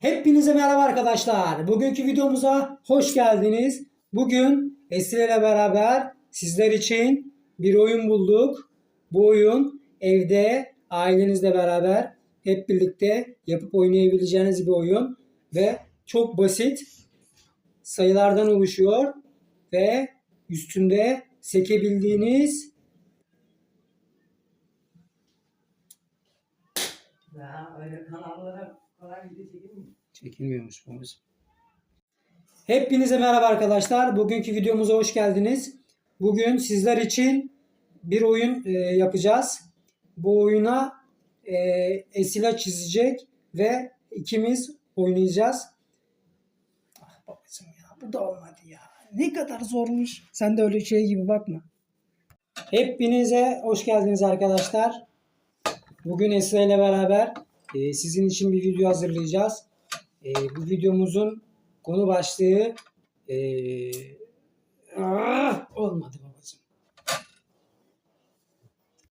Hepinize merhaba arkadaşlar. Bugünkü videomuza hoş geldiniz. Bugün Esile ile beraber sizler için bir oyun bulduk. Bu oyun evde ailenizle beraber hep birlikte yapıp oynayabileceğiniz bir oyun ve çok basit sayılardan oluşuyor ve üstünde sekebildiğiniz Kanallara. Çekilmiyormuş müzik. Hepinize merhaba arkadaşlar. Bugünkü videomuza hoş geldiniz. Bugün sizler için bir oyun e, yapacağız. Bu oyuna e, Esila çizecek ve ikimiz oynayacağız. Ah babacığım ya bu da olmadı ya. Ne kadar zormuş. Sen de öyle şey gibi bakma. Hepinize hoş geldiniz arkadaşlar. Bugün Esra ile beraber e, sizin için bir video hazırlayacağız. E, bu videomuzun konu başlığı e, aa, olmadı.